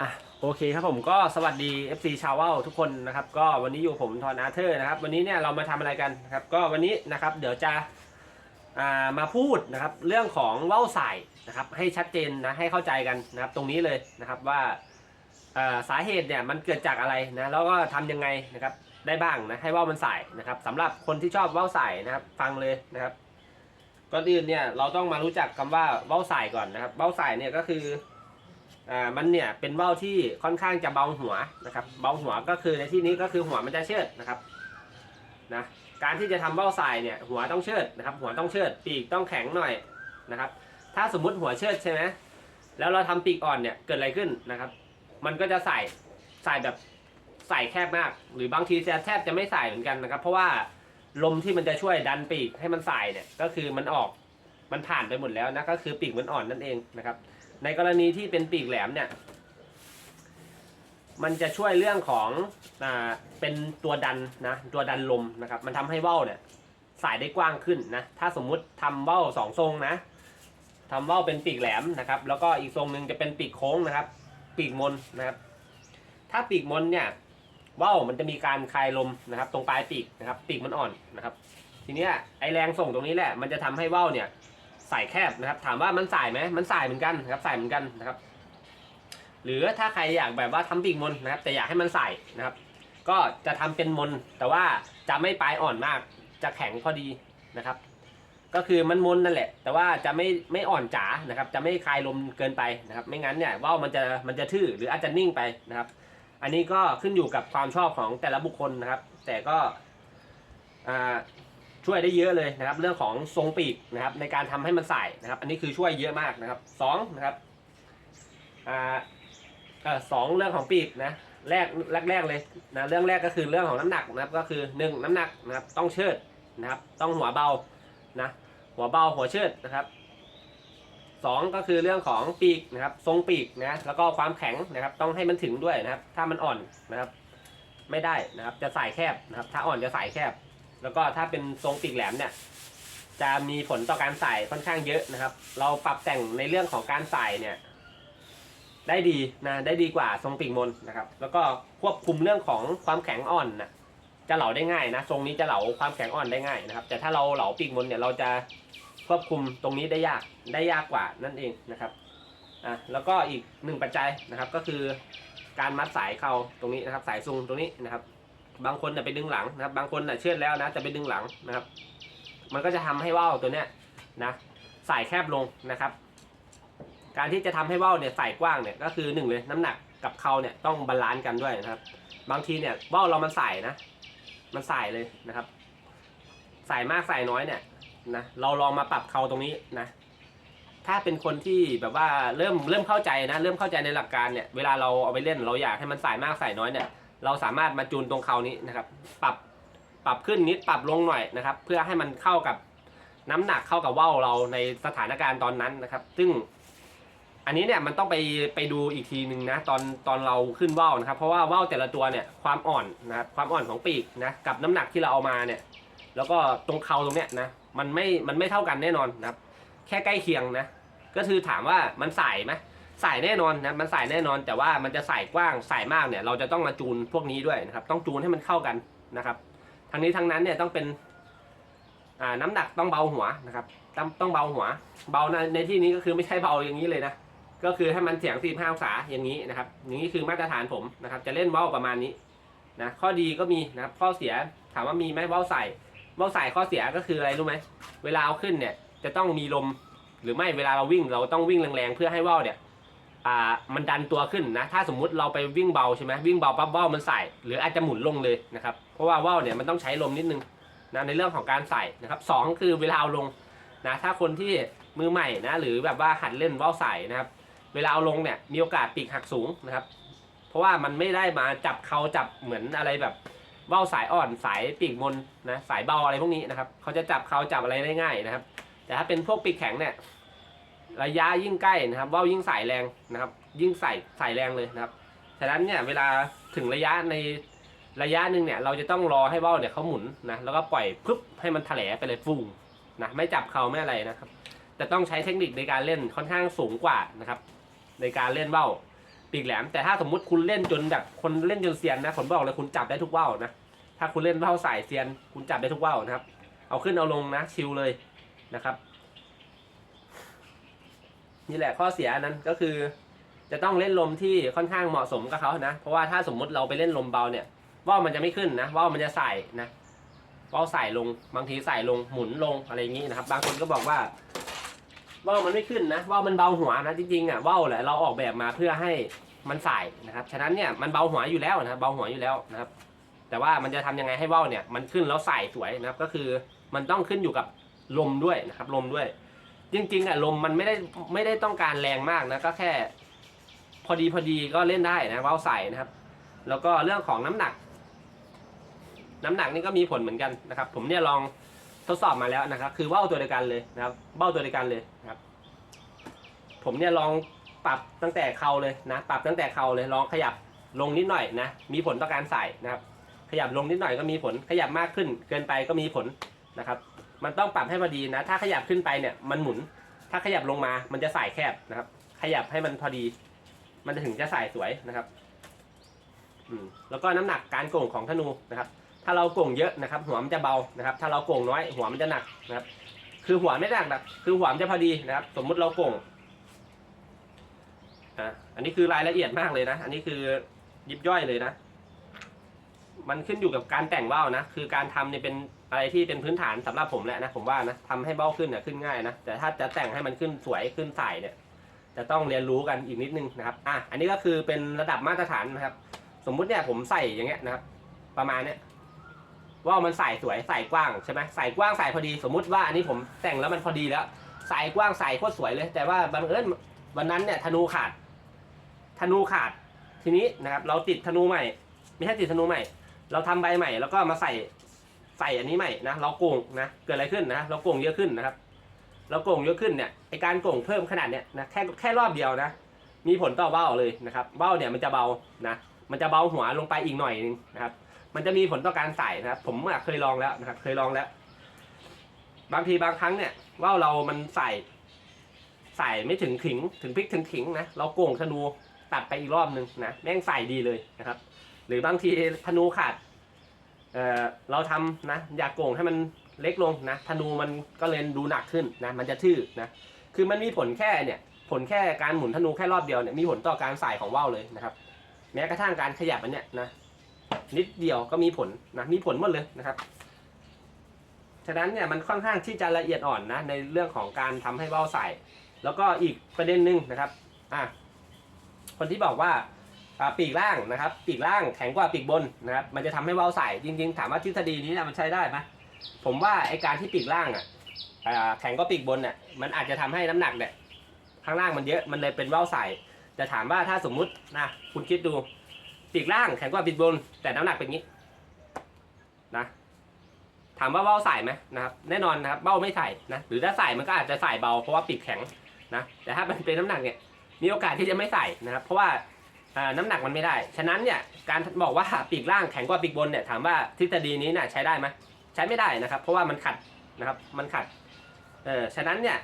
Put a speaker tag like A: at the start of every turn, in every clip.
A: อะโอเคครับผมก็สวัสดี FC ชาวเว้าทุกคนนะครับ ก็วันนี้อยู่ผมทอนอาเธอร์นะครับ วันนี้เนี่ยเรามาทำอะไรกันนะครับ ก็วันนี้นะครับเดี๋ยวจะอ่ามาพูดนะครับเรื่องของเว้าสายนะครับ ให้ชัดเจนนะให้เข้าใจกันนะครับ ตรงนี้เลยนะครับว่าอ่าสาเหตุเนี่ยมันเกิดจากอะไรนะแล้วก็ทำยังไงนะครับได้บ้างนะให้ว้ามันสายนะครับสำหรับคนที่ชอบเว้าสายนะครับ ฟังเลยนะครับก่อนอื่นเนี่ยเราต้องมารู้จักคำว่าเว้าสายก่อนนะครับเว้าสายเนี่ยก็คือ อ่ามันเนี่ยเป็นว่าวที่ค่อนข้างจะเบาหัวนะครับ เบาหัวก็คือในที่นี้ก็คือหัวมันจะเชิดนะครับนะการที่จะทำว่าวสายเนี่ยหัวต้องเชิดนะครับ หัวต้องเชิด ปีกต้องแข็งหน่อยนะครับ ถ้าสมมุติหัวเชิดใช่ไหมแล้วเราทำปีกอ่อนเนี่ยเกิดอะไรขึ้นนะครับ มันก็จะใส่ใส่แบบใส่แคบมาก หรือบางทีจะแทบจะไม่ใส่เหมือนกันนะครับ เพราะว่าลมที่มันจะช่วยดันปีกให้มันใส่เนี่ยก็คือมันออกมันผ่านไปหมดแล้วนะก็คือปีกมันอ่อนนั่นเองนะครับ ในกรณีที่เป็นปีกแหลมเนี่ย มันจะช่วยเรื่องของอ่าเป็นตัวดันนะตัวดันลมนะครับ มันทำให้ว่าวเนี่ย สายได้กว้างขึ้นนะ ถ้าสมมุติทำว่าวสองทรงนะทำว่าวเป็นปีกแหลมนะครับ แล้วก็อีกทรงหนึ่งจะเป็นปีกโค้งนะครับ ปีกมนนะครับ ถ้าปีกมนเนี่ยว่าวมันจะมีการคลายลมนะครับ ตรงปลายปีกนะครับ ปีกมันอ่อนนะครับ ทีนี้ไอแรงส่งตรงนี้แหละ มันจะทำให้ว่าวเนี่ย สายแคบนะครับ ถามว่ามันสายไหมมันสายเหมือนกันนะครับสายเหมือนกันนะครับ หรือถ้าใครอยากแบบว่าทำปีกมนนะครับ แต่อยากให้มันสายนะครับ ก็จะทำเป็นมน แต่ว่าจะไม่ปลายอ่อนมาก จะแข็งพอดีนะครับ ก็คือมันมนนั่นแหละ แต่ว่าจะไม่ไม่อ่อนจ๋านะครับ จะไม่คลายลมเกินไปนะครับ ไม่งั้นเนี่ยว่าวมันจะมันจะทื่อหรืออาจจะนิ่งไปนะครับ อันนี้ก็ขึ้นอยู่กับความชอบของแต่ละบุคคลนะครับ แต่ก็อ่า ช่วยได้เยอะเลยนะครับ เรื่องของทรงปีกนะครับ ในการทำให้มันใส่นะครับ อันนี้คือช่วยเยอะมากนะครับสองนะครับอ่าเออสองเรื่องของปีกนะแรกแรกแรกเลยนะเรื่องแรกก็คือเรื่องของน้ำหนักนะครับ ก็คือหนึ่งน้ำหนักนะครับ ต้องเชิดนะครับ ต้องหัวเบานะหัวเบาหัวเชิดนะครับสองก็คือเรื่องของปีกนะครับ ทรงปีกนะแล้วก็ความแข็งนะครับ ต้องให้มันถึงด้วยนะครับ ถ้ามันอ่อนนะครับ ไม่ได้นะครับ จะใส่แคบนะครับ ถ้าอ่อนจะใส่แคบ แล้วก็ถ้าเป็นทรงปีกแหลมเนี่ย จะมีผลต่อการใส่ค่อนข้างเยอะนะครับ เราปรับแต่งในเรื่องของการใส่เนี่ย ได้ดีนะได้ดีกว่าทรงปีกมนนะครับ แล้วก็ควบคุมเรื่องของความแข็งอ่อนนะจะเหลาได้ง่ายนะทรงนี้จะเหลาความแข็งอ่อนได้ง่ายนะครับ แต่ถ้าเราเหลาปีกมนเนี่ยเราจะควบคุมตรงนี้ได้ยากได้ยากกว่านั่นเองนะครับอะแล้วก็อีกหนึ่งปัจจัยนะครับก็คือการมัดสายเข่าตรงนี้นะครับ สายซุงตรงนี้นะครับ บางคนจะไปดึงหลังนะครับ บางคนน่ะเชือดแล้วนะจะไปดึงหลังนะครับ มันก็จะทำให้ว่าวตัวเนี้ยนะสายแคบลงนะครับ การที่จะทำให้ว่าวเนี่ยสายกว้างเนี่ยก็คือหนึ่งเลยน้ำหนักกับเขาเนี่ยต้องบาลานซ์กันด้วยนะครับ บางทีเนี่ยว่าวเรามันสายนะ มันสายเลยนะครับสายมากสายน้อยเนี่ยนะเราลองมาปรับเขาตรงนี้นะ ถ้าเป็นคนที่แบบว่าเริ่มเริ่มเข้าใจนะ เริ่มเข้าใจในหลักการเนี่ย เวลาเราเอาไปเล่นเราอยากให้มันสายมากสายน้อยเนี่ย เราสามารถมาจูนตรงเขานี้นะครับ ปรับปรับขึ้นนิดปรับลงหน่อยนะครับ เพื่อให้มันเข้ากับน้ำหนักเข้ากับว่าวเราในสถานการณ์ตอนนั้นนะครับ ซึ่งอันนี้เนี่ยมันต้องไปไปดูอีกทีหนึ่งนะตอนตอนเราขึ้นว่าวนะครับ เพราะว่าว่าวแต่ละตัวเนี่ยความอ่อนนะครับความอ่อนของปีกนะกับน้ำหนักที่เราเอามาเนี่ย แล้วก็ตรงเขาตรงเนี้ยนะมันไม่มันไม่เท่ากันแน่นอนนะครับ แค่ใกล้เคียงนะก็คือถามว่ามันใส่ไหม สายแน่นอนนะมันสายแน่นอน แต่ว่ามันจะสายกว้างสายมากเนี่ย เราจะต้องมาจูนพวกนี้ด้วยนะครับ ต้องจูนให้มันเข้ากันนะครับ ทั้งนี้ทั้งนั้นเนี่ยต้องเป็นน้ำหนักต้องเบาหัวนะครับ ต้องต้องเบาหัว เบาในในที่นี้ก็คือไม่ใช่เบาอย่างนี้เลยนะ ก็คือให้มันเสียง45องศาอย่างนี้นะครับ อย่างนี้คือมาตรฐานผมนะครับ จะเล่นเว้าประมาณนี้นะ ข้อดีก็มีนะครับ ข้อเสียถามว่ามีไหมเว้าใส่เว้าใส่ข้อเสียก็คืออะไรรู้ไหม เวลาเอาขึ้นเนี่ยจะต้องมีลมหรือไม่เวลาเราวิ่งเราต้องวิ่งแรงๆเพื่อให้ว่าวเนี่ย อ่ามันดันตัวขึ้นนะ ถ้าสมมุติเราไปวิ่งเบาใช่ไหมวิ่งเบาปั๊บว่าวมันใส่ หรืออาจจะหมุนลงเลยนะครับ เพราะว่าว่าวเนี่ยมันต้องใช้ลมนิดนึงนะในเรื่องของการใส่นะครับสองคือเวลาเอาลงนะถ้าคนที่มือใหม่นะหรือแบบว่าหัดเล่นว่าวใส่นะครับ เวลาเอาลงเนี่ยมีโอกาสปีกหักสูงนะครับ เพราะว่ามันไม่ได้มาจับเขาจับเหมือนอะไรแบบว่าวสายอ่อนสายปีกมนนะสายเบาอะไรพวกนี้นะครับเขาจะจับเขาจับอะไรได้ง่ายนะครับ แต่ถ้าเป็นพวกปีกแข็งเนี่ย ระยะยิ่งใกล้นะครับว่าวยิ่งใส่แรงนะครับ ยิ่งใส่ใส่แรงเลยนะครับฉะนั้นเนี่ยเวลาถึงระยะในระยะหนึ่งเนี่ยเราจะต้องรอให้ว่าวเนี่ยเขาหมุนนะแล้วก็ปล่อยปุ๊บให้มันแถลไปเลยฟูงนะไม่จับเขาไม่อะไรนะครับแต่ต้องใช้เทคนิคในการเล่นค่อนข้างสูงกว่านะครับ ในการเล่นว่าวปีกแหลม แต่ถ้าสมมุติคุณเล่นจนแบบคนเล่นจนเซียนนะผมบอกเลยคุณจับได้ทุกว่าวนะถ้าคุณเล่นว่าวสายเซียน คุณจับได้ทุกว่าวนะครับ เอาขึ้นเอาลงนะชิลเลยนะครับ นี่แหละข้อเสียนั้นก็คือ จะต้องเล่นลมที่ค่อนข้างเหมาะสมกับเขานะ เพราะว่าถ้าสมมุติเราไปเล่นลมเบาเนี่ยว่าวมันจะไม่ขึ้นนะว่าวมันจะใส่นะว่าวใส่ลงบางทีใส่ลงหมุนลงอะไรอย่างนี้นะครับ บางคนก็บอกว่าว่าวมันไม่ขึ้นนะว่าวมันเบาหัวนะจริงๆอะว่าวแหละเราออกแบบมาเพื่อให้มันใส่นะครับฉะนั้นเนี่ยมันเบาหัวอยู่แล้วนะครับเบาหัวอยู่แล้วนะครับ แต่ว่ามันจะทำยังไงให้ว่าวเนี่ยมันขึ้นแล้วใส่สวยนะครับก็คือมันต้องขึ้นอยู่กับลมด้วยนะครับลมด้วย จริงๆอะลมมันไม่ได้ไม่ได้ต้องการแรงมากนะก็แค่ พอดีพอดีก็เล่นได้นะว่าวใส่นะครับ แล้วก็เรื่องของน้ำหนัก น้ำหนักนี่ก็มีผลเหมือนกันนะครับ ผมเนี่ยลองทดสอบมาแล้วนะครับ คือว่าวตัวเดียวกันเลยนะครับว่าตัวเดียวกันเลยนะครับ ผมเนี่ยลองปรับตั้งแต่เข่าเลยนะ ปรับตั้งแต่เข่าเลยลองขยับลงนิดหน่อยนะ มีผลต่อการใส่นะครับ ขยับลงนิดหน่อยก็มีผล ขยับมากขึ้น เกินไปก็มีผลนะครับ มันต้องปรับให้พอดีนะ ถ้าขยับขึ้นไปเนี่ยมันหมุน ถ้าขยับลงมา มันจะใส่แคบนะครับ ขยับให้มันพอดี มันจะถึงจะใส่สวยนะครับอืมแล้วก็น้ำหนักการโก่งของธนูนะครับ ถ้าเราโก่งเยอะนะครับ หัวมันจะเบานะครับ ถ้าเราโก่งน้อยหัวมันจะหนักนะครับ คือหัวไม่หนักนะคือหัวมันจะพอดีนะครับ สมมุติเราโก่งอะอันนี้คือรายละเอียดมากเลยนะ อันนี้คือยิบย่อยเลยนะ มันขึ้นอยู่กับการแต่งเบ้านะ คือการทำเนี่ยเป็น อะไรที่เป็นพื้นฐานสำหรับผมแหละนะผมว่านะทำให้เบ้าขึ้นเนี่ยขึ้นง่ายนะแต่ถ้าจะแต่งให้มันขึ้นสวยขึ้นใสเนี่ยจะต้องเรียนรู้กันอีกนิดนึงนะครับอะอันนี้ก็คือเป็นระดับมาตรฐานนะครับ สมมุติเนี่ยผมใส่อย่างเงี้ยนะครับ ประมาณเนี้ยว่ามันใส่สวยใส่กว้างใช่ไหมใส่กว้างใส่พอดี สมมุติว่าอันนี้ผมแต่งแล้วมันพอดีแล้วใส่กว้างใส่โคตรสวยเลย แต่ว่าบังเอิญวันนั้นเนี่ยธนูขาดธนูขาดทีนี้นะครับ เราติดธนูใหม่ ไม่ใช่ติดธนูใหม่ เราทำใบใหม่ แล้วก็มาใส่ ใส่อันนี้ใหม่นะเราโก่งนะเกิดอะไรขึ้นนะเราโก่งเยอะขึ้นนะครับ เราโก่งเยอะขึ้นเนี่ยไอการโก่งเพิ่มขนาดเนี่ยนะแค่แค่รอบเดียวนะ มีผลต่อเบ้าเลยนะครับเบ้าเนี่ยมันจะเบานะมันจะเบาหัวลงไปอีกหน่อยนึงนะครับ มันจะมีผลต่อการใส่นะครับ ผมเคยลองแล้วนะครับ เคยลองแล้ว บางทีบางครั้งเนี่ยว่าวเรามันใส่ใส่ไม่ถึงถิงถึงพริกถึงถิงนะเราโก่งธนูตัดไปอีกรอบนึงนะแม่งใส่ดีเลยนะครับ หรือบางทีธนูขาด เอ่อเราทำนะอยากโก่งให้มันเล็กลงนะธนูมันก็เลยดูหนักขึ้นนะมันจะทื่อนะคือมันมีผลแค่เนี่ยผลแค่การหมุนธนูแค่รอบเดียวเนี่ยมีผลต่อการใส่ของว่าวเลยนะครับ แม้กระทั่งการขยับอันเนี้ยนะนิดเดียวก็มีผลนะมีผลหมดเลยนะครับฉะนั้นเนี่ยมันค่อนข้างที่จะละเอียดอ่อนนะในเรื่องของการทำให้ว่าวใส่ แล้วก็อีกประเด็นหนึ่งนะครับอะคนที่บอกว่า ปีกล่างนะครับ ปีกล่างแข็งกว่าปีกบนนะครับ มันจะทำให้ว่าใส่จริง ๆ ถามว่าทฤษฎีนี้นะมันใช้ได้ไหมผมว่าไอการที่ปีกล่างอะแข็งกว่าปีกบนเนี่ยมันอาจจะทำให้น้ำหนักเนี่ยข้างล่างมันเยอะมันเลยเป็นว่าใส่แต่ถามว่าถ้าสมมุตินะคุณคิดดูปีกล่างแข็งกว่าปีกบน แต่น้ำหนักเป็นงี้นะถามว่าเบ้าใส่ไหมนะครับแน่นอนนะครับเบ้าไม่ใส่นะหรือถ้าใส่มันก็อาจจะใส่เบาเพราะว่าปีกแข็งนะแต่ถ้ามันเป็นน้ำหนักเนี่ยมีโอกาสที่จะไม่ใส่นะครับ เพราะว่า อ่าน้ำหนักมันไม่ได้ ฉะนั้นเนี่ยการบอกว่าปีกล่างแข็งกว่าปีกบนเนี่ยถามว่าทฤษฎีนี้น่ะใช้ได้ไหมใช้ไม่ได้นะครับ เพราะว่ามันขัดนะครับมันขัดเออฉะนั้นเนี่ย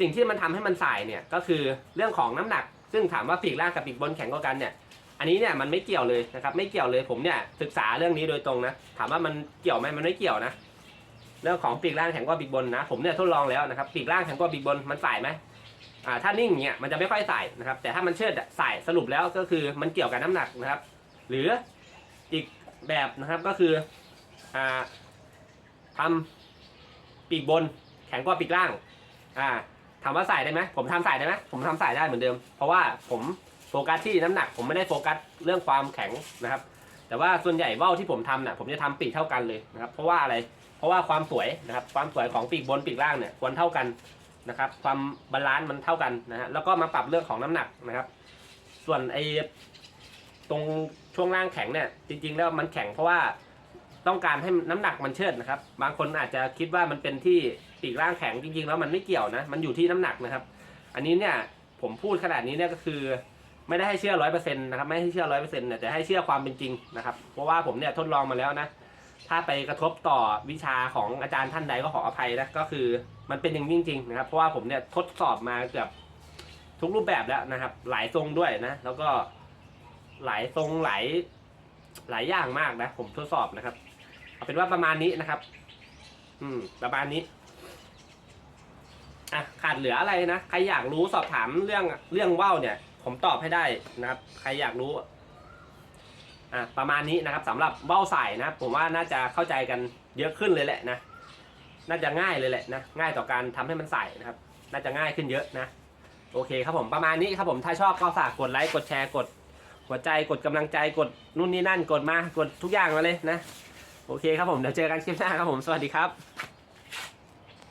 A: สิ่งที่มันทำให้มันใส่เนี่ยก็คือเรื่องของน้ำหนัก ซึ่งถามว่าปีกล่างกับปีกบนแข็งกว่ากันเนี่ยอันนี้เนี่ยมันไม่เกี่ยวเลยนะครับไม่เกี่ยวเลยผมเนี่ยศึกษาเรื่องนี้โดยตรงนะถามว่ามันเกี่ยวไหมมันไม่เกี่ยวนะเรื่องของปีกล่างแข็งกว่าปีกบนนะผมเนี่ยทดลองแล้วนะครับปีกล่างแข็งกว่าปีกบนมันใส่ไหม อ่าถ้านิ่งเนี่ยมันจะไม่ค่อยใส่นะครับ แต่ถ้ามันเชิดใส่สรุปแล้วก็คือมันเกี่ยวกับน้ำหนักนะครับ หรืออีกแบบนะครับก็คืออ่าทำปีกบนแข็งกว่าปีกล่างอ่าถามว่าใส่ได้ไหมผมทำใส่ได้ไหมผมทำใส่ได้เหมือนเดิม เพราะว่าผมโฟกัสที่น้ำหนัก ผมไม่ได้โฟกัสเรื่องความแข็งนะครับ แต่ว่าส่วนใหญ่ว่าวที่ผมทำเนี่ยผมจะทำปีกเท่ากันเลยนะครับ เพราะว่าอะไรเพราะว่าความสวยนะครับ ความสวยของปีกบนปีกล่างเนี่ยควรเท่ากัน นะครับ ความบาลานซ์มันเท่ากันนะฮะแล้วก็มาปรับเรื่องของน้ำหนักนะครับ ส่วนไอ้ตรงช่วงล่างแข็งเนี่ยจริง ๆ แล้วมันแข็งเพราะว่าต้องการให้น้ำหนักมันเชิดนะครับ บางคนอาจจะคิดว่ามันเป็นที่ปีกล่างแข็งจริง ๆ แล้วมันไม่เกี่ยวนะ มันอยู่ที่น้ำหนักนะครับ อันนี้เนี่ยผมพูดขนาดนี้เนี่ยก็คือไม่ได้ให้เชื่อร้อยเปอร์เซ็นต์นะครับไม่ให้เชื่อร้อยเปอร์เซ็นต์แต่ให้เชื่อความเป็นจริงนะครับ เพราะว่าผมเนี่ยทดลองมาแล้วนะ ถ้าไปกระทบต่อวิชาของอาจารย์ท่านใดก็ขออภัยนะก็คือ มันเป็นอย่างจริงๆนะครับเพราะว่าผมเนี่ยทดสอบมาเกือบทุกรูปแบบแล้วนะครับ หลายทรงด้วยนะ แล้วก็หลายทรงหลายหลายอย่างมากนะ ผมทดสอบนะครับ เอาเป็นว่าประมาณนี้นะครับ อืม ประมาณนี้อะขาดเหลืออะไรนะใครอยากรู้สอบถามเรื่องเรื่องว่าวเนี่ย ผมตอบให้ได้นะครับ ใครอยากรู้อะประมาณนี้นะครับสำหรับว่าวใส่นะครับผมว่าน่าจะเข้าใจกันเยอะขึ้นเลยแหละนะ น่าจะง่ายเลยแหละนะง่ายต่อการทำให้มันใส่นะครับ น่าจะง่ายขึ้นเยอะนะโอเคครับผมประมาณนี้ครับผมถ้าชอบก็ฝากกดไลค์กดแชร์กดหัวใจกดกำลังใจกดนู่นนี่นั่นกดมากดทุกอย่างมาเลยนะ โอเคครับผมเดี๋ยวเจอกันคลิปหน้าครับผมสวัสดีครับ